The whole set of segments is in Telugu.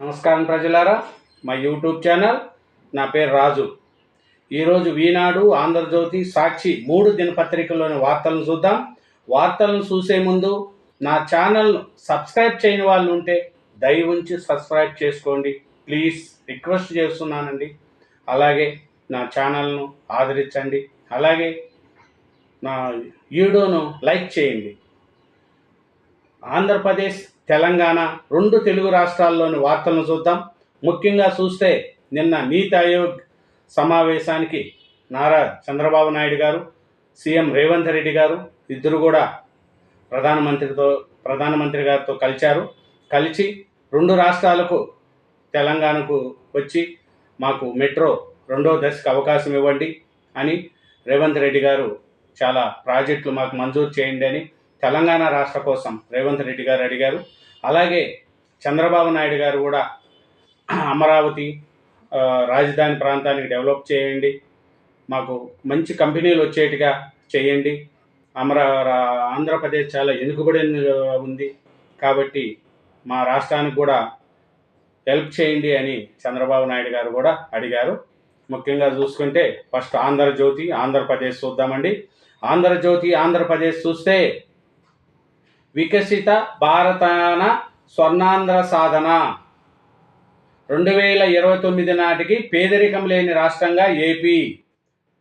నమస్కారం ప్రజలారా. మా యూట్యూబ్ ఛానల్ నా పేరు రాజు. ఈరోజు ఈనాడు ఆంధ్రజ్యోతి సాక్షి మూడు దినపత్రికల్లోని వార్తలను చూద్దాం. వార్తలను చూసే ముందు నా ఛానల్ను సబ్స్క్రైబ్ చేయని వాళ్ళు ఉంటే దయ ఉంచి సబ్స్క్రైబ్ చేసుకోండి. ప్లీజ్ రిక్వెస్ట్ చేస్తున్నానండి. అలాగే నా ఛానల్ను ఆదరించండి. అలాగే నా వీడియోను లైక్ చేయండి. ఆంధ్రప్రదేశ్ తెలంగాణ రెండు తెలుగు రాష్ట్రాల్లోని వార్తలను చూద్దాం. ముఖ్యంగా చూస్తే నిన్న నీతి ఆయోగ్ సమావేశానికి నారా చంద్రబాబు నాయుడు గారు సీఎం రేవంత్ రెడ్డి గారు ఇద్దరు కూడా ప్రధానమంత్రితో ప్రధానమంత్రి గారితో కలిశారు. కలిసి రెండు రాష్ట్రాలకు తెలంగాణకు వచ్చి మాకు మెట్రో రెండో దశకు అవకాశం ఇవ్వండి అని రేవంత్ రెడ్డి గారు చాలా ప్రాజెక్టులు మాకు మంజూరు చేయండి అని తెలంగాణ రాష్ట్ర కోసం రేవంత్ రెడ్డి గారు అడిగారు. అలాగే చంద్రబాబు నాయుడు గారు కూడా అమరావతి రాజధాని ప్రాంతానికి డెవలప్ చేయండి. మాకు మంచి కంపెనీలు వచ్చేట్టుగా చేయండి. అమరా రా- ఆంధ్రప్రదేశ్ చాలా వెనుకబడి ఉంది. కాబట్టి మా రాష్ట్రానికి కూడా హెల్ప్ చేయండి అని చంద్రబాబు నాయుడు గారు కూడా అడిగారు. ముఖ్యంగా చూసుకుంటే ఫస్ట్ ఆంధ్రజ్యోతి ఆంధ్రప్రదేశ్ చూద్దామండి. ఆంధ్రజ్యోతి ఆంధ్రప్రదేశ్ చూస్తే వికసిత భారతాన స్వర్ణాంధ్ర సాధన. రెండు వేల ఇరవై తొమ్మిది నాటికి పేదరికం లేని రాష్ట్రంగా ఏపీ.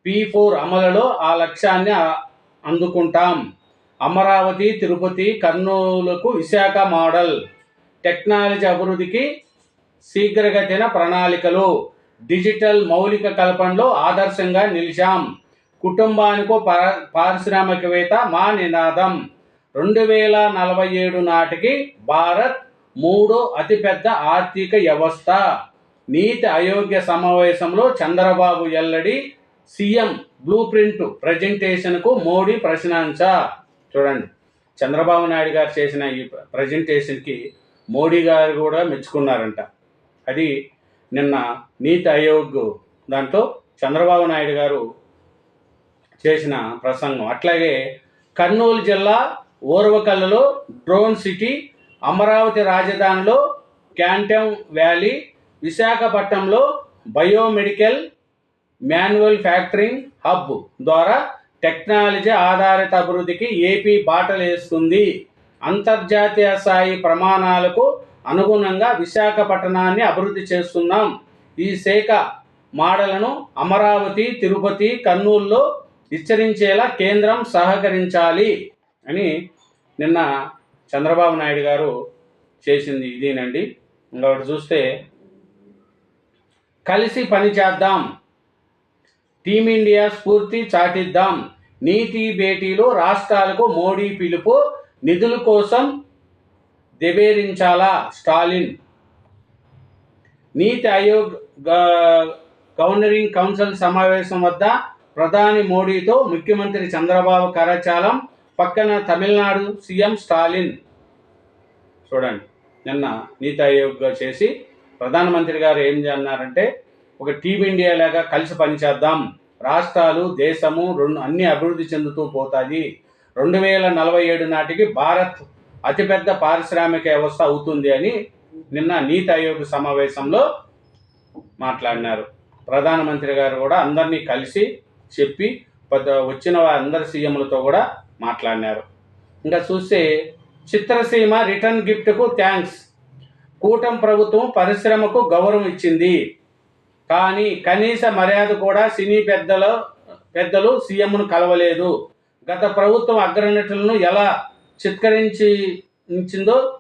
పీ ఫోర్ అమలులో ఆ లక్ష్యాన్ని అందుకుంటాం. అమరావతి తిరుపతి కర్నూలుకు విశాఖ మోడల్. టెక్నాలజీ అభివృద్ధికి శీఘ్రగతిన ప్రణాళికలు. డిజిటల్ మౌలిక కల్పనలో ఆదర్శంగా నిలిచాం. కుటుంబానికి పారిశ్రామికవేత్త మా నినాదం. రెండు వేల నలభై ఏడు నాటికి భారత్ మూడో అతిపెద్ద ఆర్థిక వ్యవస్థ. నీతి అయోగ్య సమావేశంలో చంద్రబాబు ఎల్లడి సీఎం బ్లూ ప్రింట్ ప్రజెంటేషన్కు మోడీ ప్రశ్నాంశ. చూడండి చంద్రబాబు నాయుడు గారు చేసిన ఈ ప్రజెంటేషన్కి మోడీ గారు కూడా మెచ్చుకున్నారంట. అది నిన్న నీతి ఆయోగ్ దాంట్లో చంద్రబాబు నాయుడు గారు చేసిన ప్రసంగం. అట్లాగే కర్నూలు జిల్లా ఓర్వకల్లులో డ్రోన్ సిటీ అమరావతి రాజధానిలో క్యాంటమ్ వ్యాలీ విశాఖపట్నంలో బయోమెడికల్ మాన్యువల్ ఫ్యాక్టరింగ్ హబ్ ద్వారా టెక్నాలజీ ఆధారిత అభివృద్ధికి ఏపీ బాటలేస్తుంది అంతర్జాతీయ స్థాయి ప్రమాణాలకు అనుగుణంగా విశాఖపట్నాన్ని అభివృద్ధి చేస్తున్నాం. ఈ శాఖ మోడళ్ళను అమరావతి తిరుపతి కర్నూలులో విస్తరించేలా కేంద్రం సహకరించాలి. అని నిన్న చంద్రబాబు నాయుడు గారు చేసింది ఇదేనండి. ఇంకొకటి చూస్తే కలిసి పని చేద్దాం టీమిండియా స్ఫూర్తి చాటిద్దాం నీతి భేటీలో రాష్ట్రాలకు మోడీ పిలుపు నిధుల కోసం దెబేరించాలా స్టాలిన్? నీతి ఆయోగ్ గ- గవర్నరింగ్ కౌన్సిల్ సమావేశం వద్ద ప్రధాని మోడీతో ముఖ్యమంత్రి చంద్రబాబు కరచాలం పక్కన తమిళనాడు సీఎం స్టాలిన్. చూడండి నిన్న నీతి ఆయోగ్ చేసి ప్రధానమంత్రి గారు ఏం అన్నారంటే ఒక టీమిండియా లాగా కలిసి పనిచేద్దాం రాష్ట్రాలు దేశము రెండు అన్ని అభివృద్ధి చెందుతూ పోతాయి. రెండు వేల నలభై ఏడు నాటికి భారత్ అతిపెద్ద పారిశ్రామిక వ్యవస్థ అవుతుంది అని నిన్న నీతి ఆయోగ్ సమావేశంలో మాట్లాడినారు. ప్రధానమంత్రి గారు కూడా అందరినీ కలిసి చెప్పి వచ్చిన అందరి సీఎంలతో కూడా మాట్లాడినారు. ఇంకా చూస్తే చిత్రసీమ రిటర్న్ గిఫ్ట్కు థ్యాంక్స్. కూటం ప్రభుత్వం పరిశ్రమకు గౌరవం ఇచ్చింది. కానీ కనీస మర్యాద కూడా సినీ పెద్దల పెద్దలు సీఎంను కలవలేదు. గత ప్రభుత్వం అగ్రనటులను ఎలా చిత్కరించిందో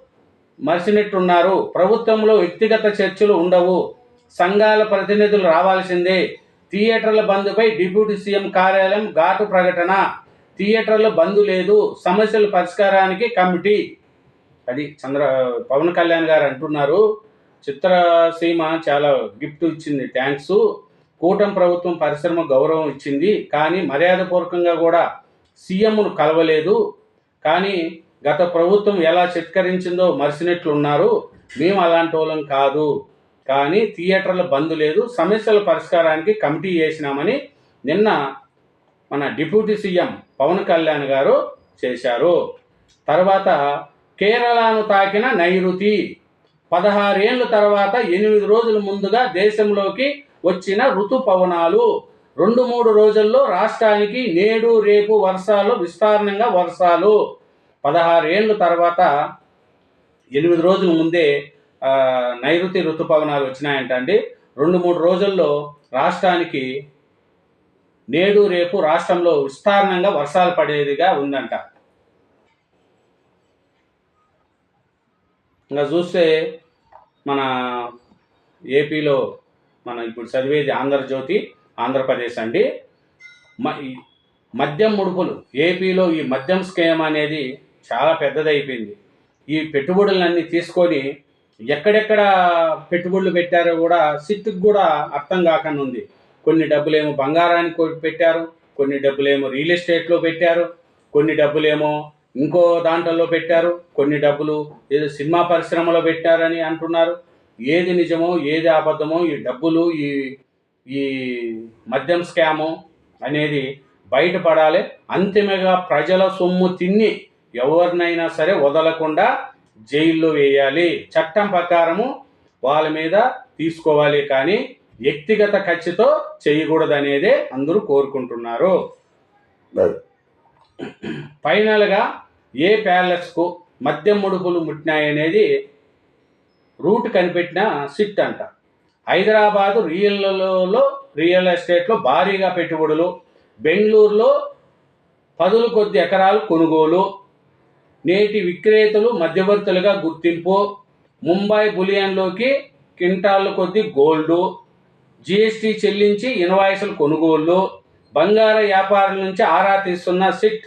మరిచినట్టున్నారు. ప్రభుత్వంలో వ్యక్తిగత చర్చలు ఉండవు. సంఘాల ప్రతినిధులు రావాల్సిందే. థియేటర్ల బంద్పై డిప్యూటీ సీఎం కార్యాలయం ఘాటు ప్రకటన. థియేటర్ల బంద్ లేదు సమస్యల పరిష్కారానికి కమిటీ. అది చంద్ర పవన్ కళ్యాణ్ గారు అంటున్నారు. చిత్రసీమ చాలా గిఫ్ట్ ఇచ్చింది థ్యాంక్స్. కూటమి ప్రభుత్వం పరిశ్రమ గౌరవం ఇచ్చింది కానీ మర్యాదపూర్వకంగా కూడా సీఎంను కలవలేదు. కానీ గత ప్రభుత్వం ఎలా చిత్కరించిందో మరిసినట్లున్నారు. మేము అలాంటి వాళ్ళం కాదు. కానీ థియేటర్ల బంద్ లేదు సమస్యల పరిష్కారానికి కమిటీ చేసినామని నిన్న మన డిప్యూటీ సీఎం పవన్ కళ్యాణ్ గారు చేశారు. తర్వాత కేరళను తాకిన నైరుతి పదహారేళ్ళ తర్వాత ఎనిమిది రోజుల ముందుగా దేశంలోకి వచ్చిన ఋతుపవనాలు రెండు మూడు రోజుల్లో రాష్ట్రానికి నేడు రేపు వర్షాలు విస్తారణంగా వర్షాలు. పదహారేళ్ళ తర్వాత ఎనిమిది రోజుల ముందే నైరుతి ఋతుపవనాలు వచ్చినాయంటండి. రెండు మూడు రోజుల్లో రాష్ట్రానికి నేడు రేపు రాష్ట్రంలో విస్తారణంగా వర్షాలు పడేదిగా ఉందంట. ఇంకా చూస్తే మన ఏపీలో మన ఇప్పుడు చదివేది ఆంధ్రజ్యోతి ఆంధ్రప్రదేశ్ అండి. మ మద్యం ముడుపులు ఏపీలో ఈ మద్యం స్కీమ్ అనేది చాలా పెద్దదైపోయింది. ఈ పెట్టుబడులన్నీ తీసుకొని ఎక్కడెక్కడ పెట్టుబడులు పెట్టారో కూడా సిట్టుకు కూడా అర్థం కాకుండా ఉంది కొన్ని డబ్బులేమో బంగారానికి పెట్టారు కొన్ని డబ్బులేమో రియల్ ఎస్టేట్లో పెట్టారు కొన్ని డబ్బులేమో ఇంకో దాంట్లో పెట్టారు కొన్ని డబ్బులు ఏదో సినిమా పరిశ్రమలో పెట్టారని అంటున్నారు. ఏది నిజమో ఏది అబద్ధమో ఈ డబ్బులు ఈ ఈ మద్యం స్కాము అనేది బయటపడాలి. అంతిమగా ప్రజల సొమ్ము తిని ఎవరినైనా సరే వదలకుండా జైల్లో వేయాలి. చట్టం ప్రకారము వాళ్ళ మీద తీసుకోవాలి కానీ వ్యక్తిగత ఖర్చుతో చేయకూడదనేదే అందరూ కోరుకుంటున్నారు. ఫైనల్గా ఏ ప్యాలెస్కు మద్యం ముడుపులు ముట్టినాయనేది రూట్ కనిపెట్టిన సిట్ అంట. హైదరాబాదు రియల్లో రియల్ ఎస్టేట్లో భారీగా పెట్టుబడులు బెంగళూరులో పదుల కొద్ది ఎకరాలు కొనుగోలు నేటి విక్రేతలు మధ్యవర్తులుగా గుర్తింపు ముంబై బులియన్లోకి క్వింటాళ్ళ కొద్ది గోల్డు జిఎస్టీ చెల్లించి ఇన్వాయిసుల కొనుగోలు బంగార వ్యాపారుల నుంచి ఆరా తీస్తున్న సిట్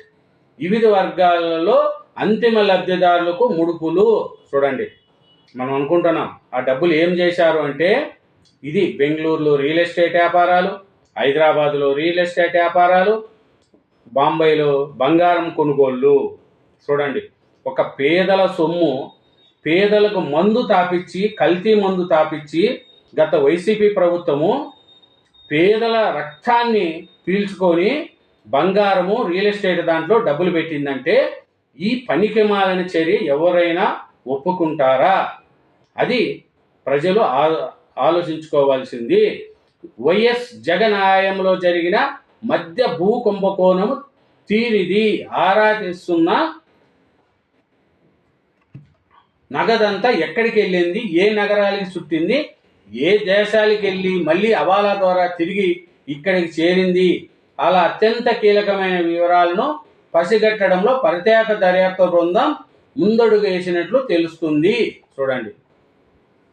వివిధ వర్గాలలో అంతిమ లబ్ధిదారులకు ముడుపులు. చూడండి మనం అనుకుంటున్నాం ఆ డబ్బులు ఏం చేశారు అంటే ఇది బెంగళూరులో రియల్ ఎస్టేట్ వ్యాపారాలు హైదరాబాదులో రియల్ ఎస్టేట్ వ్యాపారాలు బాంబేలో బంగారం కొనుగోళ్ళు చూడండి ఒక పేదల సొమ్ము పేదలకు మందు తాపిచ్చి కల్తీ మందు తాపిచ్చి గత వైసీపీ ప్రభుత్వము పేదల రక్తాన్ని పీల్చుకొని బంగారము రియల్ ఎస్టేట్ దాంట్లో డబ్బులు పెట్టిందంటే ఈ పనికి మాలని చర్య ఎవరైనా ఒప్పుకుంటారా? అది ప్రజలు ఆ- ఆలోచించుకోవాల్సింది. వైఎస్ జగన్ ఆయంలో జరిగిన మధ్య భూ కుంభకోణము తీరిది. ఆరా తీస్తున్న నగదంతా ఎక్కడికి వెళ్ళింది ఏ నగరాలకి చుట్టింది? ఏ దేశాలకు వెళ్ళి మళ్ళీ హవాలా ద్వారా తిరిగి ఇక్కడికి చేరింది? అలా అత్యంత కీలకమైన వివరాలను పసిగట్టడంలో ప్రత్యేక దర్యాప్తు బృందం ముందడుగు వేసినట్లు తెలుస్తుంది. చూడండి.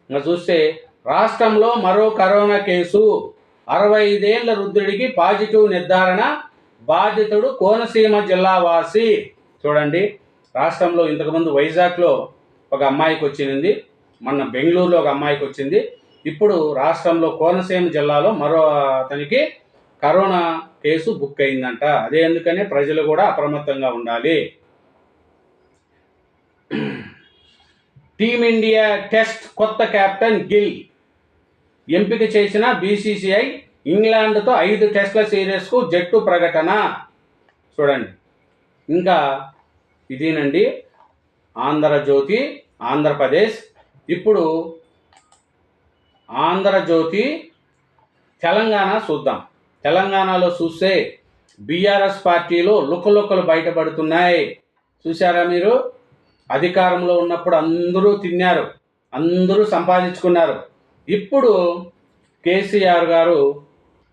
ఇంకా చూస్తే రాష్ట్రంలో మరో కరోనా కేసు. అరవై ఐదేళ్ళ వృద్ధుడికి పాజిటివ్ నిర్ధారణ బాధితుడు కోనసీమ జిల్లా వాసి. చూడండి. రాష్ట్రంలో ఇంతకుముందు వైజాగ్లో ఒక అమ్మాయికి వచ్చింది. మొన్న బెంగళూరులో ఒక అమ్మాయికి వచ్చింది. ఇప్పుడు రాష్ట్రంలో కోనసీమ జిల్లాలో మరో అతనికి కరోనా కేసు బుక్ అయిందంట. అదే ఎందుకనే ప్రజలు కూడా అప్రమత్తంగా ఉండాలి. టీమిండియా టెస్ట్ కొత్త కెప్టెన్ గిల్ ఎంపిక చేసిన బీసీసీఐ ఇంగ్లాండ్తో ఐదు టెస్ట్ల సిరీస్కు జట్టు ప్రకటన. చూడండి. ఇంకా ఇదేనండి. ఆంధ్రజ్యోతి ఆంధ్రప్రదేశ్. ఇప్పుడు ఆంధ్రజ్యోతి తెలంగాణ చూద్దాం. తెలంగాణలో చూస్తే బీఆర్ఎస్ పార్టీలో లుకలుకలు బయటపడుతున్నాయి. చూసారా మీరు? అధికారంలో ఉన్నప్పుడు అందరూ తిన్నారు. అందరూ సంపాదించుకున్నారు. ఇప్పుడు కేసీఆర్ గారు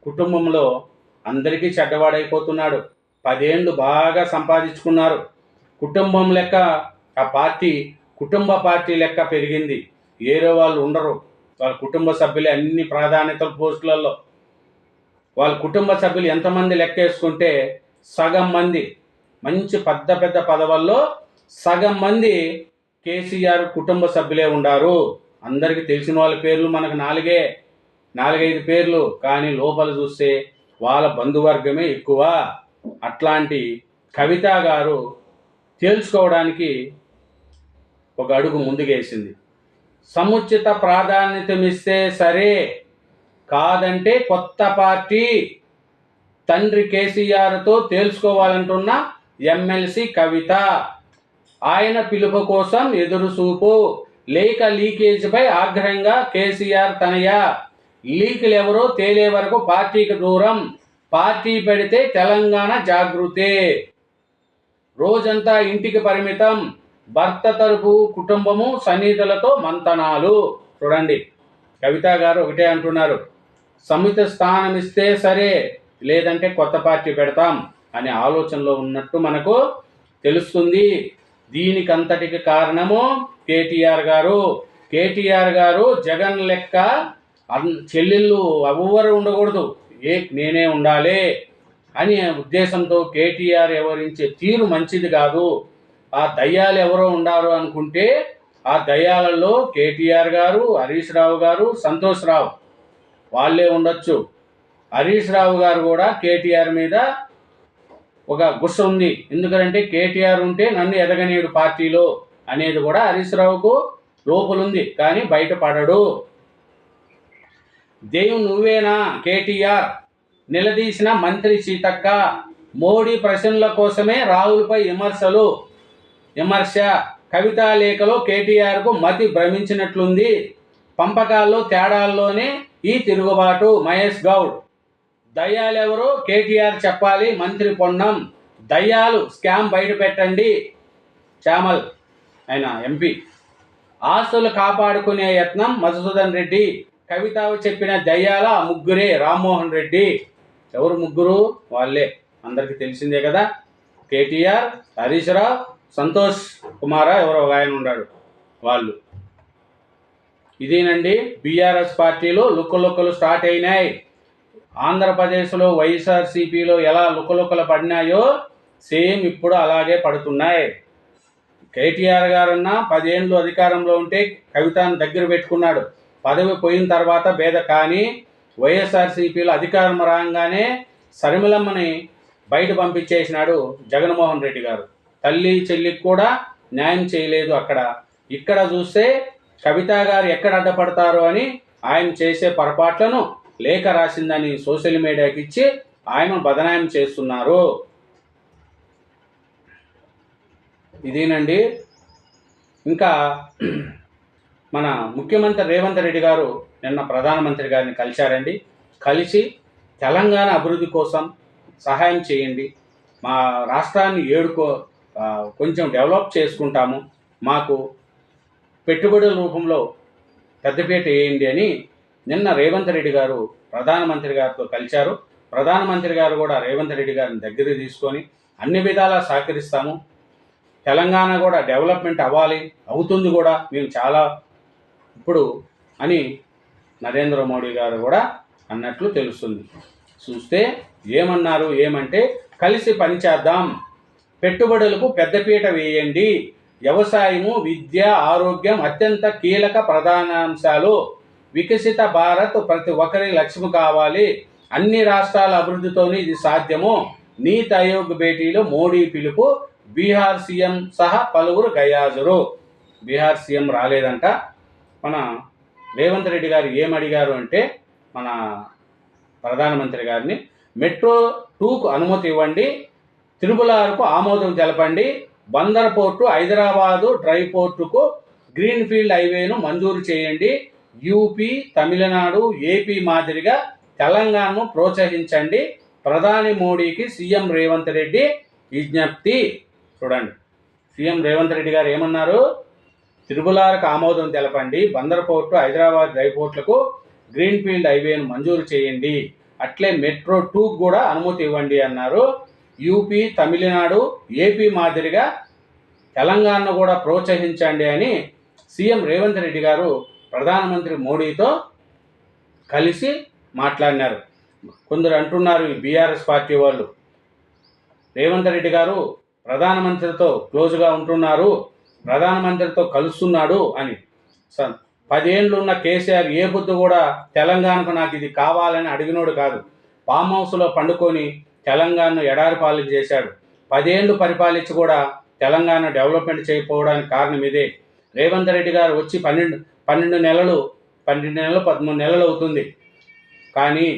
కుటుంబంలో అందరికీ చెడ్డవాడైపోతున్నాడు. పదేళ్ళు బాగా సంపాదించుకున్నారు. కుటుంబం లెక్క ఆ పార్టీ కుటుంబ పార్టీ లెక్క పెరిగింది. ఏరే వాళ్ళు ఉండరు. వాళ్ళ కుటుంబ సభ్యులే అన్ని ప్రాధాన్యతల పోస్టులలో. వాళ్ళ కుటుంబ సభ్యులు ఎంతమంది లెక్క వేసుకుంటే సగం మంది మంచి పెద్ద పెద్ద పదవుల్లో సగం మంది కేసీఆర్ కుటుంబ సభ్యులే ఉండారు. అందరికీ తెలిసిన వాళ్ళ పేర్లు మనకు నాలుగే నాలుగైదు పేర్లు. కానీ లోపల చూస్తే వాళ్ళ బంధువర్గమే ఎక్కువ. అట్లాంటి కవిత గారు తేల్చుకోవడానికి ఒక అడుగు ముందుకేసింది. సముచిత ప్రాధాన్యతమిస్తే సరే కాదంటే కొత్త పార్టీ తండ్రి కేసీఆర్తో తేల్చుకోవాలంటున్న ఎమ్మెల్సీ కవిత. ఆయన పిలుపు కోసం ఎదురు చూపు. లేఖ లీకేజీపై ఆగ్రహంగా కేసీఆర్ తనయ. లీకులు ఎవరో తేలే వరకు పార్టీకి దూరం. పార్టీ పెడితే తెలంగాణ జాగృతే. రోజంతా ఇంటికి పరిమితం. భర్త తరపు కుటుంబము సన్నిహితులతో మంతనాలు. చూడండి కవిత గారు ఒకటే అంటున్నారు సమిత స్థానం ఇస్తే సరే లేదంటే కొత్త పార్టీ పెడతాం అనే ఆలోచనలో ఉన్నట్టు మనకు తెలుస్తుంది. దీనికంతటికి కారణము కేటీఆర్ గారు. కేటీఆర్ గారు జగన్ లెక్క అన్- చెల్లెళ్ళు ఎవ్వరు ఉండకూడదు. ఏ నేనే ఉండాలి అనే ఉద్దేశంతో కేటీఆర్ వివరించే తీరు మంచిది కాదు. ఆ దయ్యాలు ఎవరో ఉండారు అనుకుంటే ఆ దయ్యాలలో కేటీఆర్ గారు హరీష్ రావు గారు సంతోష్ రావు వాళ్ళే ఉండొచ్చు. హరీష్ రావు గారు కూడా కేటీఆర్ మీద ఒక గుస్స ఉంది. ఎందుకంటే కేటీఆర్ ఉంటే నన్ను ఎదగనీయుడు పార్టీలో అనేది కూడా హరీష్ రావుకు లోపలుంది కానీ బయటపడడు దేవు నువ్వేనా కేటీఆర్? నిలదీసిన మంత్రి సీతక్క మోడీ ప్రశ్నల కోసమే రాహుల్పై విమర్శలు. విమర్శ కవితా లేఖలో కేటీఆర్కు మతి భ్రమించినట్లుంది. పంపకాల్లో తేడాల్లోనే ఈ తిరుగుబాటు. మహేష్ గౌడ్ దయ్యాలెవరో కేటీఆర్ చెప్పాలి మంత్రి పొన్నం. దయ్యాలు స్కామ్ బయట పెట్టండి. చామల్ ఆయన ఎంపీ. ఆస్తులు కాపాడుకునే యత్నం మధుసూదన్ రెడ్డి. కవిత చెప్పిన దయ్యాల ఆ ముగ్గురే రామ్మోహన్ రెడ్డి. ఎవరు ముగ్గురు? వాళ్ళే. అందరికీ తెలిసిందే కదా. కేటీఆర్ హరీష్ రావు సంతోష్ కుమార ఎవరో ఒక ఆయన ఉన్నాడు వాళ్ళు. ఇదేనండి బీఆర్ఎస్ పార్టీలో లుక్కలుక్కలు స్టార్ట్ అయినాయి. ఆంధ్రప్రదేశ్లో వైఎస్ఆర్సీపీలో ఎలా లుక్కలుక్కలు పడినాయో సేమ్ ఇప్పుడు అలాగే పడుతున్నాయి. కేటీఆర్ గారన్నా పదేళ్ళు అధికారంలో ఉంటే కవితను దగ్గర పెట్టుకున్నాడు. పదవి పోయిన తర్వాత భేద కానీ వైఎస్ఆర్సీపీలో అధికారం రాగానే సరిమిలమ్మని బయట పంపించేసినాడు జగన్మోహన్ రెడ్డి గారు. తల్లి చెల్లికి కూడా న్యాయం చేయలేదు అక్కడ. ఇక్కడ చూస్తే కవిత గారు ఎక్కడ అడ్డపడతారు అని ఆయన చేసే పొరపాట్లను లేఖ రాసిందని సోషల్ మీడియాకి ఇచ్చి ఆయన బదనాయం చేస్తున్నారు. ఇదేనండి. ఇంకా మన ముఖ్యమంత్రి రేవంత్ రెడ్డి గారు నిన్న ప్రధానమంత్రి గారిని కలిశారండి. కలిసి తెలంగాణ అభివృద్ధి కోసం సహాయం చేయండి. మా రాష్ట్రాన్ని ఏడుకో కొంచెం డెవలప్ చేసుకుంటాము. మాకు పెట్టుబడుల రూపంలో పెద్దపీట వేయండి అని నిన్న రేవంత్ రెడ్డి గారు ప్రధానమంత్రి గారితో కలిశారు. ప్రధానమంత్రి గారు కూడా రేవంత్ రెడ్డి గారిని దగ్గర తీసుకొని అన్ని విధాలా సహకరిస్తాము. తెలంగాణ కూడా డెవలప్మెంట్ అవ్వాలి అవుతుంది కూడా మేము చాలా ఇప్పుడు అని నరేంద్ర మోడీ గారు కూడా అన్నట్లు తెలుస్తుంది. చూస్తే ఏమన్నారు ఏమంటే కలిసి పనిచేద్దాం పెట్టుబడులకు పెద్దపీట వేయండి. వ్యవసాయము విద్య ఆరోగ్యం అత్యంత కీలక ప్రధానాంశాలు. వికసిత భారత్ ప్రతి ఒక్కరి లక్ష్యం కావాలి. అన్ని రాష్ట్రాల అభివృద్ధితోనే ఇది సాధ్యము. నీతి ఆయోగ్ భేటీలో మోడీ పిలుపు బీహార్ సీఎం సహా పలువురు గయాజరు. బీహార్ సీఎం రాలేదంట. మన రేవంత్ రెడ్డి గారు ఏమడిగారు అంటే మన ప్రధానమంత్రి గారిని మెట్రో టూకు అనుమతి ఇవ్వండి. తిరుమలకు ఆమోదం తెలపండి. బందర్ పోర్టు హైదరాబాదు డ్రై పోర్టుకు గ్రీన్ ఫీల్డ్ హైవేను మంజూరు చేయండి. యూపీ తమిళనాడు ఏపీ మాదిరిగా తెలంగాణను ప్రోత్సహించండి. ప్రధాని మోడీకి సీఎం రేవంత్ రెడ్డి విజ్ఞప్తి. చూడండి. సీఎం రేవంత్ రెడ్డి గారు ఏమన్నారు? తిరుమలకు ఆమోదం తెలపండి. బందర్ పోర్టు హైదరాబాద్ డ్రై పోర్టులకు గ్రీన్ ఫీల్డ్ హైవేను మంజూరు చేయండి. అట్లే మెట్రో టూకు కూడా అనుమతి ఇవ్వండి అన్నారు. యూపీ తమిళనాడు ఏపీ మాదిరిగా తెలంగాణను కూడా ప్రోత్సహించండి అని సీఎం రేవంత్ రెడ్డి గారు ప్రధానమంత్రి మోడీతో కలిసి మాట్లాడినారు. కొందరు అంటున్నారు ఈ బీఆర్ఎస్ పార్టీ వాళ్ళు. రేవంత్ రెడ్డి గారు ప్రధానమంత్రితో క్లోజ్గా ఉంటున్నారు ప్రధానమంత్రితో కలుస్తున్నాడు అని. స- పదేళ్ళు ఉన్న కేసీఆర్ ఏ బుద్ధి కూడా తెలంగాణకు నాకు ఇది కావాలని అడిగినోడు కాదు. ఫామ్ హౌస్లో పండుకొని తెలంగాణను ఎడారి పాలన చేశాడు. పదేళ్ళు పరిపాలించి కూడా తెలంగాణ డెవలప్మెంట్ చేయకపోవడానికి కారణం ఇదే. రేవంత్ రెడ్డి గారు వచ్చి పన్నెండు పన్నెండు నెలలు పన్నెండు నెలలు పదమూడు నెలలు అవుతుంది. కానీ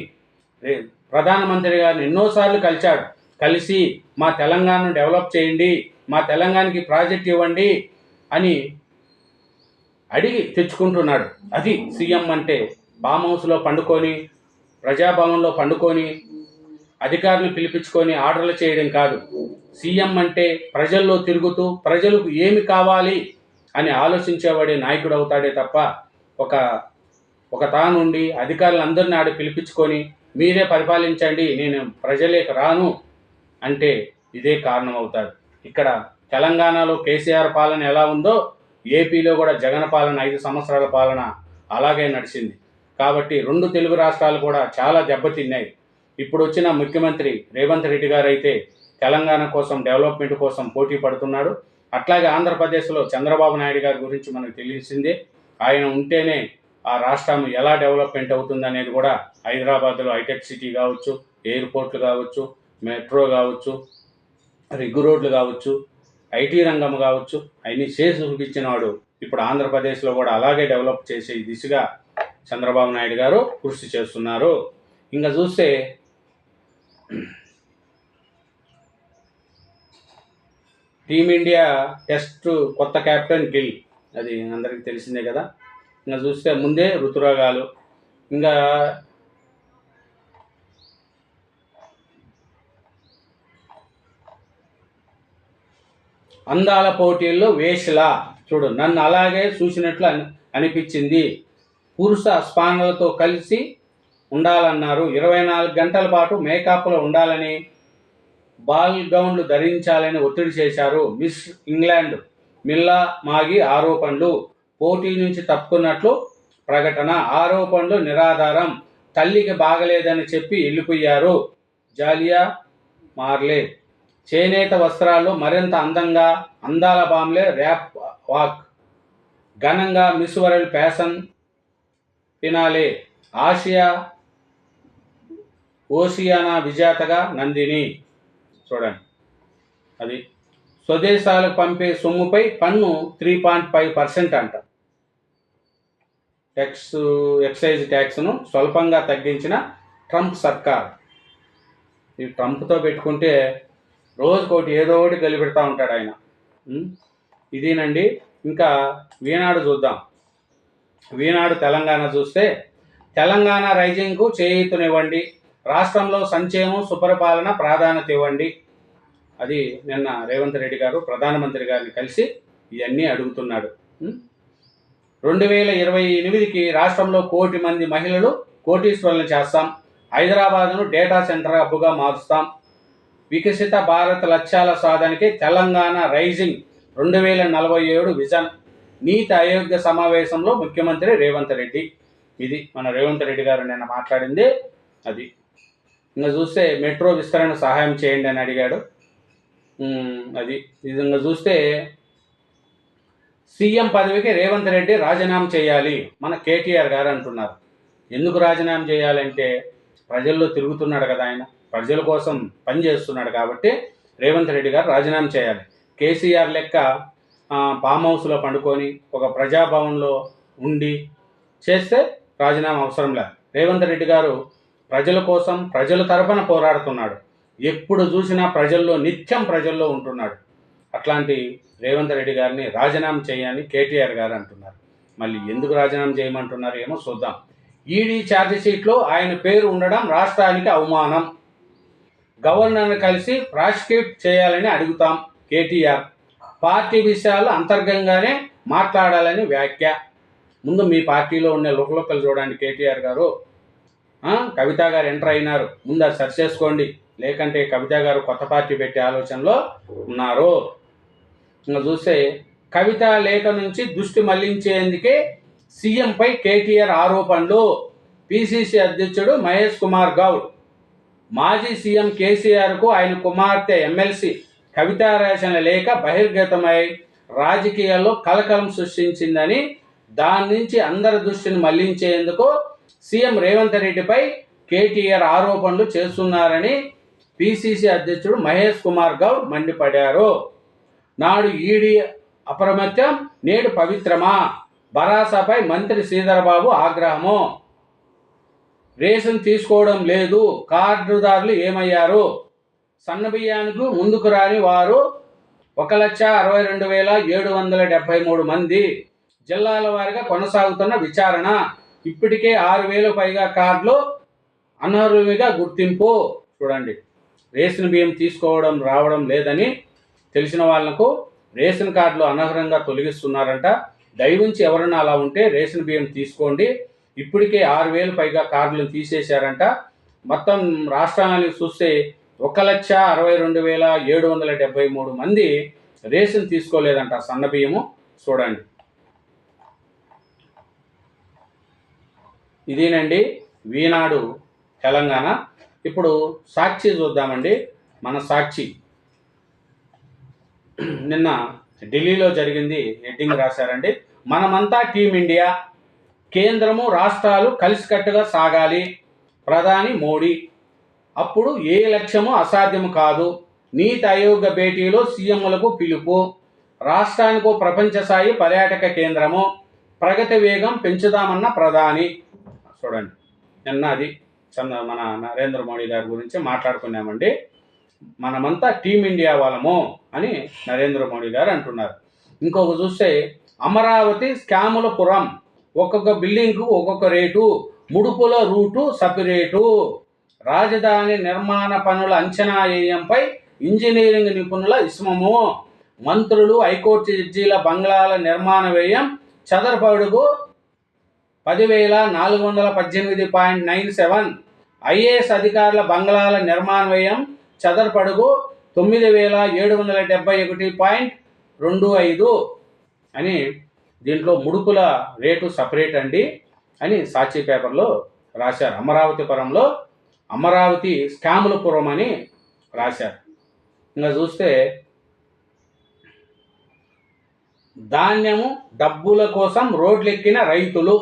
ప్రధానమంత్రి గారిని ఎన్నోసార్లు కలిశాడు. కలిసి మా తెలంగాణను డెవలప్ చేయండి మా తెలంగాణకి ప్రాజెక్ట్ ఇవ్వండి అని అడిగి తెచ్చుకుంటున్నాడు. అది సీఎం అంటే బామ్ హౌస్లో పండుకొని ప్రజాభవన్లో పండుకొని అధికారులు పిలిపించుకొని ఆర్డర్లు చేయడం కాదు. సీఎం అంటే ప్రజల్లో తిరుగుతూ ప్రజలకు ఏమి కావాలి అని ఆలోచించేవాడే నాయకుడు అవుతాడే తప్ప ఒక ఒక తానుండి అధికారులందరిని ఆడ పిలిపించుకొని మీరే పరిపాలించండి నేను ప్రజలేకి రాను అంటే ఇదే కారణం అవుతాడు ఇక్కడ తెలంగాణలో కేసీఆర్ పాలన ఎలా ఉందో ఏపీలో కూడా జగన్ పాలన ఐదు సంవత్సరాల పాలన అలాగే నడిచింది. కాబట్టి రెండు తెలుగు రాష్ట్రాలు కూడా చాలా దెబ్బతిన్నాయి. ఇప్పుడు వచ్చిన ముఖ్యమంత్రి రేవంత్ రెడ్డి గారు అయితే తెలంగాణ కోసం డెవలప్మెంట్ కోసం పోటీ పడుతున్నాడు. అట్లాగే ఆంధ్రప్రదేశ్లో చంద్రబాబు నాయుడు గారి గురించి మనకు తెలిసిందే. ఆయన ఉంటేనే ఆ రాష్ట్రం ఎలా డెవలప్మెంట్ అవుతుంది అనేది కూడా హైదరాబాద్లో హైటెక్ సిటీ కావచ్చు ఎయిర్పోర్ట్లు కావచ్చు మెట్రో కావచ్చు రిగ్గు రోడ్లు కావచ్చు ఐటీ రంగం కావచ్చు అన్ని చేసి చూపించినవాడు ఇప్పుడు ఆంధ్రప్రదేశ్లో కూడా అలాగే డెవలప్ చేసే దిశగా చంద్రబాబు నాయుడు గారు కృషి చేస్తున్నారు. ఇంకా చూస్తే టీమిండియా టెస్ట్ కొత్త కెప్టెన్ గిల్. అది అందరికీ తెలిసిందే కదా. ఇంకా చూస్తే ముందే ఋతురోగాలు. ఇంకా అందాల పోటీల్లో వేషలా. చూడు నన్ను అలాగే చూసినట్లు అని అనిపించింది. పురుష స్పానలతో కలిసి ఉండాలన్నారు. ఇరవై నాలుగు గంటల పాటు మేకప్లో ఉండాలని బాల్ గౌన్లు ధరించాలని ఒత్తిడి చేశారు మిస్ ఇంగ్లాండ్. మిల్లా మాగి ఆరోపణలు. పోటీ నుంచి తప్పుకున్నట్లు ప్రకటన. ఆరోపణలు నిరాధారం. తల్లికి బాగలేదని చెప్పి వెళ్ళిపోయారు జాలియా మార్లే. చేనేత వస్త్రాల్లో మరింత అందంగా అందాల బామ్లే ర్యాప్ వాక్. ఘనంగా Miss World fashion finale Asia Oceania విజేతగా నందిని. చూడండి. అది స్వదేశాలకు పంపే సొమ్ముపై పన్ను త్రీ పాయింట్ ఫైవ్ పర్సెంట్ అంట. ట్యాక్స్ ఎక్సైజ్ ట్యాక్స్ను స్వల్పంగా తగ్గించిన ట్రంప్ సర్కార్. ఈ ట్రంప్తో పెట్టుకుంటే రోజుకోటి ఏదో ఒకటి గలిపెడతా ఉంటాడు ఆయన. ఇదేనండి. ఇంకా వీనాడు చూద్దాం. వీనాడు తెలంగాణ చూస్తే తెలంగాణ రైజింగ్కు చేయూతనివ్వండి. రాష్ట్రంలో సంక్షేమం సుపరిపాలన ప్రాధాన్యత ఇవ్వండి. అది నిన్న రేవంత్ రెడ్డి గారు ప్రధానమంత్రి గారిని కలిసి ఇవన్నీ అడుగుతున్నాడు. రెండు వేల ఇరవై ఎనిమిదికి రాష్ట్రంలో కోటి మంది మహిళలు కోటీశ్వరులను చేస్తాం. హైదరాబాద్ను డేటా సెంటర్ హబ్గా మారుస్తాం. వికసిత భారత్ లక్ష్యాల సాధనకి తెలంగాణ రైజింగ్ రెండు వేల నలభై ఏడు విజన్. నీతి ఆయోగ్య సమావేశంలో ముఖ్యమంత్రి రేవంత్ రెడ్డి. ఇది మన రేవంత్ రెడ్డి గారు నిన్న మాట్లాడింది. అది ఇంకా చూస్తే మెట్రో విస్తరణ సహాయం చేయండి అని అడిగాడు. అది విధంగా చూస్తే సీఎం పదవికి రేవంత్ రెడ్డి రాజీనామా చేయాలి మన కేటీఆర్ గారు అంటున్నారు. ఎందుకు రాజీనామా చేయాలంటే ప్రజల్లో తిరుగుతున్నాడు కదా ఆయన ప్రజల కోసం పనిచేస్తున్నాడు కాబట్టి రేవంత్ రెడ్డి గారు రాజీనామా చేయాలి. కేసీఆర్ లెక్క ఫామ్ హౌస్లో పండుకొని ఒక ప్రజాభవన్లో ఉండి చేస్తే రాజీనామా అవసరం లేదు. రేవంత్ రెడ్డి గారు ప్రజల కోసం ప్రజల తరపున పోరాడుతున్నాడు. ఎప్పుడు చూసినా ప్రజల్లో నిత్యం ప్రజల్లో ఉంటున్నాడు. అట్లాంటి రేవంత్ రెడ్డి గారిని రాజీనామా చేయని కేటీఆర్ గారు అంటున్నారు. మళ్ళీ ఎందుకు రాజీనామా చేయమంటున్నారు ఏమో చూద్దాం. ఈడీ ఛార్జ్ షీట్లో ఆయన పేరు ఉండడం రాష్ట్రానికి అవమానం. గవర్నర్ని కలిసి ప్రాసిక్యూట్ చేయాలని అడుగుతాం కేటీఆర్. పార్టీ విషయాలు అంతర్గంగానే మాట్లాడాలని వ్యాఖ్య. ముందు మీ పార్టీలో ఉండే లుకలుకలు చూడండి కేటీఆర్ గారు. కవిత గారు ఎంటర్ అయినారు. ముందు అది సెర్చ్ చేసుకోండి. లేకంటే కవిత గారు కొత్త పార్టీ పెట్టే ఆలోచనలో ఉన్నారు. ఇంకా చూస్తే కవిత లేఖ నుంచి దృష్టి మళ్ళించేందుకే సీఎంపై కేటీఆర్ ఆరోపణలు. పిసిసి అధ్యక్షుడు మహేష్ కుమార్ గౌడ్ మాజీ సీఎం కేసీఆర్కు ఆయన కుమార్తె ఎమ్మెల్సీ కవిత రాసిన లేఖ బహిర్గతమై రాజకీయాల్లో కలకలం సృష్టించిందని దాని నుంచి అందరి దృష్టిని మళ్ళించేందుకు సీఎం రేవంత్ రెడ్డిపై కేటీఆర్ ఆరోపణలు చేస్తున్నారని పిసిసి అధ్యక్షుడు మహేష్ కుమార్ గౌడ్ మండిపడ్డారు నాడు ఈడీ అప్రమత్యం నేడు పవిత్రమా? భరాసాపై మంత్రి శ్రీధరబాబు ఆగ్రహము. రేషన్ తీసుకోవడం లేదు కార్డుదారులు ఏమయ్యారు? సన్నబియ్యానికి ముందుకు రాని వారు ఒక లక్ష అరవై రెండు వేల ఏడు వందల డెబ్బై మూడు మంది. జిల్లాల వారీగా కొనసాగుతున్న విచారణ. ఇప్పటికే ఆరు వేలు పైగా కార్డులు అనర్హులుగా గుర్తింపు చూడండి. రేషన్ బియ్యం తీసుకోవడం రావడం లేదని తెలిసిన వాళ్ళకు రేషన్ కార్డులు అనర్హంగా తొలగిస్తున్నారంట. దయవుంచి ఎవరన్నా అలా ఉంటే రేషన్ బియ్యం తీసుకోండి. ఇప్పటికే ఆరు వేలు పైగా కార్డులను తీసేశారంట. మొత్తం రాష్ట్రానికి చూస్తే ఒక లక్ష అరవై రెండు వేల ఏడు వందల డెబ్బై మూడు మంది రేషన్ తీసుకోలేదంట సన్న బియ్యము. చూడండి. ఇదేనండి వీనాడు తెలంగాణ. ఇప్పుడు సాక్షి చూద్దామండి. మన సాక్షి. నిన్న ఢిల్లీలో జరిగింది హెడ్డింగ్ రాశారండి. మనమంతా టీమిండియా కేంద్రము రాష్ట్రాలు కలిసికట్టుగా సాగాలి. ప్రధాని మోడీ. అప్పుడు ఏ లక్ష్యము అసాధ్యము కాదు. నీతి ఆయోగ భేటీలో సీఎంలకు పిలుపు. రాష్ట్రానికో ప్రపంచ స్థాయి పర్యాటక కేంద్రము. ప్రగతి వేగం పెంచుదామన్న ప్రధాని. చూడండి. నిన్న అది చంద్ర మన నరేంద్ర మోడీ గారి గురించి మాట్లాడుకున్నామండి. మనమంతా టీమిండియా వాళ్ళము అని నరేంద్ర మోడీ గారు అంటున్నారు. ఇంకొక చూస్తే అమరావతి స్కాముల పురం. ఒక్కొక్క బిల్డింగ్కు ఒక్కొక్క రేటు ముడుపుల రూటు సపరేటు. రాజధాని నిర్మాణ పనుల అంచనా వ్యయంపై ఇంజనీరింగ్ నిపుణుల ఇస్మము మంత్రులు హైకోర్టు జడ్జీల బంగ్లాల నిర్మాణ వ్యయం చదరపడుగు పదివేల నాలుగు వందల పద్దెనిమిది పాయింట్ నైన్ సెవెన్ ఐఏఎస్ అధికారుల బంగ్లాల నిర్మాణ వ్యయం చదరపడుగు తొమ్మిది వేల ఏడు వందల డెబ్బై ఒకటి పాయింట్ రెండు ఐదు అని దీంట్లో ముడుపుల రేటు సపరేట్ అండి అని సాక్షి పేపర్లో రాశారు. అమరావతి పురంలో అమరావతి స్కాములపురం అని రాశారు. ఇంకా చూస్తే ధాన్యము డబ్బుల కోసం రోడ్లెక్కిన రైతులు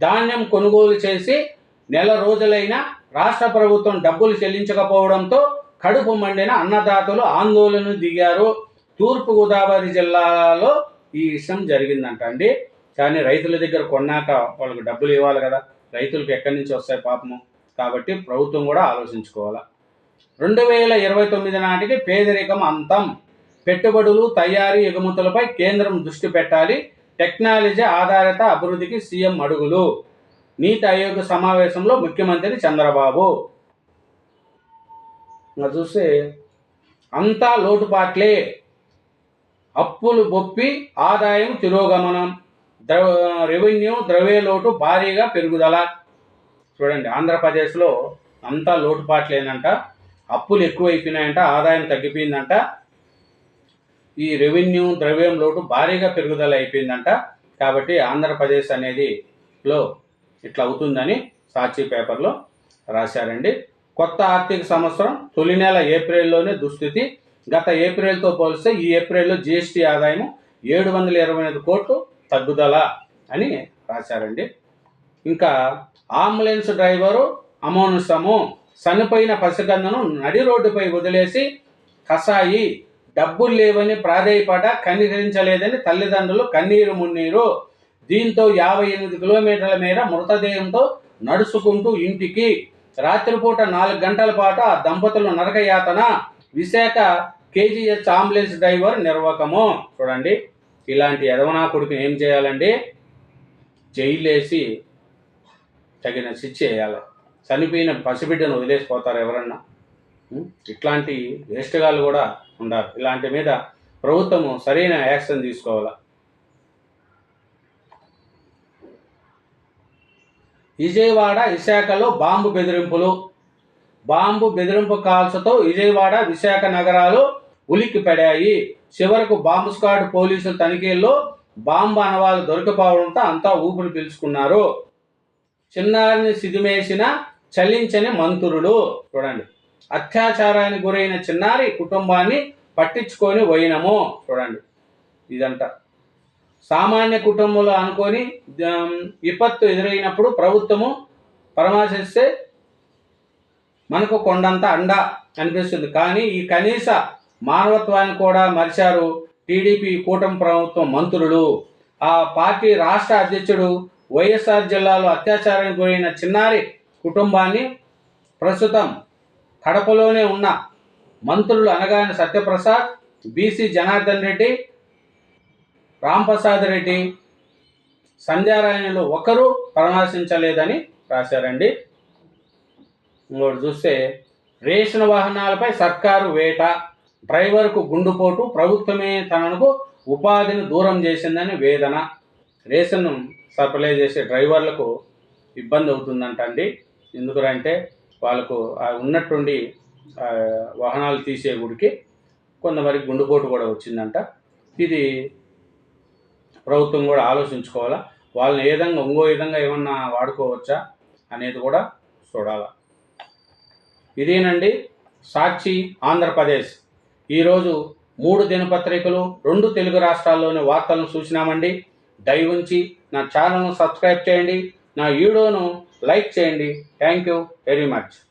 ధాన్యం కొనుగోలు చేసి నెల రోజులైన రాష్ట్ర ప్రభుత్వం డబ్బులు చెల్లించకపోవడంతో కడుపు మండిన అన్నదాతలు ఆందోళన దిగారు. తూర్పు గోదావరి జిల్లాలో ఈ విషయం జరిగిందంట అండి. కానీ రైతుల దగ్గర కొన్నాక వాళ్ళకి డబ్బులు ఇవ్వాలి కదా. రైతులకు ఎక్కడి నుంచి వస్తాయి పాపము? కాబట్టి ప్రభుత్వం కూడా ఆలోచించుకోవాలి. రెండు వేల ఇరవై తొమ్మిది నాటికి పేదరికం అంతం. పెట్టుబడులు తయారీ ఎగుమతులపై కేంద్రం దృష్టి పెట్టాలి. టెక్నాలజీ ఆధారిత అభివృద్ధికి సీఎం అడుగులు. నీతి ఆయోగ్ సమావేశంలో ముఖ్యమంత్రి చంద్రబాబు. చూస్తే అంతా లోటుపాట్లే అప్పులు బొప్పి ఆదాయం తిరోగమనం. ద్రవ రెవెన్యూ ద్రవ్యలోటు భారీగా పెరుగుదల. చూడండి ఆంధ్రప్రదేశ్లో అంతా లోటుపాట్లేనంట అప్పులు ఎక్కువైపోయినాయంట ఆదాయం తగ్గిపోయిందంట. ఈ రెవెన్యూ ద్రవ్యం లోటు భారీగా పెరుగుదల అయిపోయిందంట. కాబట్టి ఆంధ్రప్రదేశ్ అనేది లో ఇట్లా అవుతుందని సాక్షి పేపర్లో రాశారండి. కొత్త ఆర్థిక సంవత్సరం తొలి నెల ఏప్రిల్లోనే దుస్థితి. గత ఏప్రిల్తో పోలిస్తే ఈ ఏప్రిల్లో జిఎస్టీ ఆదాయం ఏడు వందల ఇరవై ఐదు కోట్లు తగ్గుదల అని రాశారండి. ఇంకా అంబులెన్స్ డ్రైవరు అమోనుసము చనిపోయిన పసిగందను నడి రోడ్డుపై వదిలేసి కసాయి డబ్బులు లేవని ప్రాధేయపడ కనికరించలేదని తల్లిదండ్రులు కన్నీరు మున్నీరు. దీంతో యాభై ఎనిమిది కిలోమీటర్ల మేర మృతదేహంతో నడుచుకుంటూ ఇంటికి. రాత్రిపూట నాలుగు గంటల పాటు ఆ దంపతులు నరకయాతన విశాఖ కేజీహెచ్ అంబులెన్స్ డ్రైవర్ నిర్వాకము. చూడండి ఇలాంటి యదవనా కొడుకు ఏం చేయాలండి? జైలేసి తగిన శిక్ష వేయాలి. చనిపోయిన పసిబిడ్డను వదిలేసిపోతారు ఎవరన్నా. ఇట్లాంటి వేస్ట్గాలు కూడా ఉండాలి. ఇలాంటి మీద ప్రభుత్వము సరైన యాక్షన్ తీసుకోవాలి? విజయవాడ విశాఖలో బాంబు బెదిరింపులు. బాంబు బెదిరింపు కాల్స్తో విజయవాడ విశాఖ నగరాలు ఉలిక్కి పడాయి. చివరకు బాంబు స్క్వాడ్ పోలీసుల తనిఖీల్లో బాంబు అనవాళ్ళు దొరికిపోవడంతో అంతా ఊపిరి పీల్చుకున్నారు. చిన్నారిని సిదిమేసిన చలించని మంత్రులు. చూడండి. అత్యాచారానికి గురైన చిన్నారి కుటుంబాన్ని పట్టించుకొని పోయినము. చూడండి ఇదంట సామాన్య కుటుంబంలో అనుకొని విపత్తు ఎదురైనప్పుడు ప్రభుత్వము పరామర్శిస్తే మనకు కొండంత అండ అనిపిస్తుంది. కానీ ఈ కనీస మానవత్వాన్ని కూడా మరిచారు టీడీపీ కూటమి ప్రభుత్వం మంత్రులు. ఆ పార్టీ రాష్ట్ర అధ్యక్షుడు వైఎస్ఆర్ జిల్లాలో అత్యాచారానికి గురైన చిన్నారి కుటుంబాన్ని ప్రస్తుతం కడపలోనే ఉన్న మంత్రులు అనగానే సత్యప్రసాద్ బీసీ జనార్దన్ రెడ్డి రాంప్రసాద్ రెడ్డి సంధ్యారాయణలో ఒకరు పరామర్శించలేదని రాశారండి. ఇంకోటి చూస్తే రేషన్ వాహనాలపై సర్కారు వేట డ్రైవర్కు గుండుపోటు ప్రభుత్వమే తనకు ఉపాధిని దూరం చేసిందని వేదన. రేషన్ సప్లై చేసే డ్రైవర్లకు ఇబ్బంది అవుతుందంట అండి ఎందుకంటే వాళ్ళకు ఆ ఉన్నట్టుండి వాహనాలు తీసే గుడికి కొంతమందికి గుండుపోటు కూడా వచ్చిందంట. ఇది ప్రభుత్వం కూడా ఆలోచించుకోవాలా? వాళ్ళని ఏ విధంగా ఇంకో విధంగా ఏమన్నా వాడుకోవచ్చా అనేది కూడా చూడాలి. ఇదేనండి సాక్షి ఆంధ్రప్రదేశ్. ఈరోజు మూడు దినపత్రికలు రెండు తెలుగు రాష్ట్రాల్లోని వార్తలను చూసినామండి. దయ ఉంచి నా ఛానల్ను సబ్స్క్రైబ్ చేయండి. నా వీడియోను లైక్ చేయండి. Thank you very much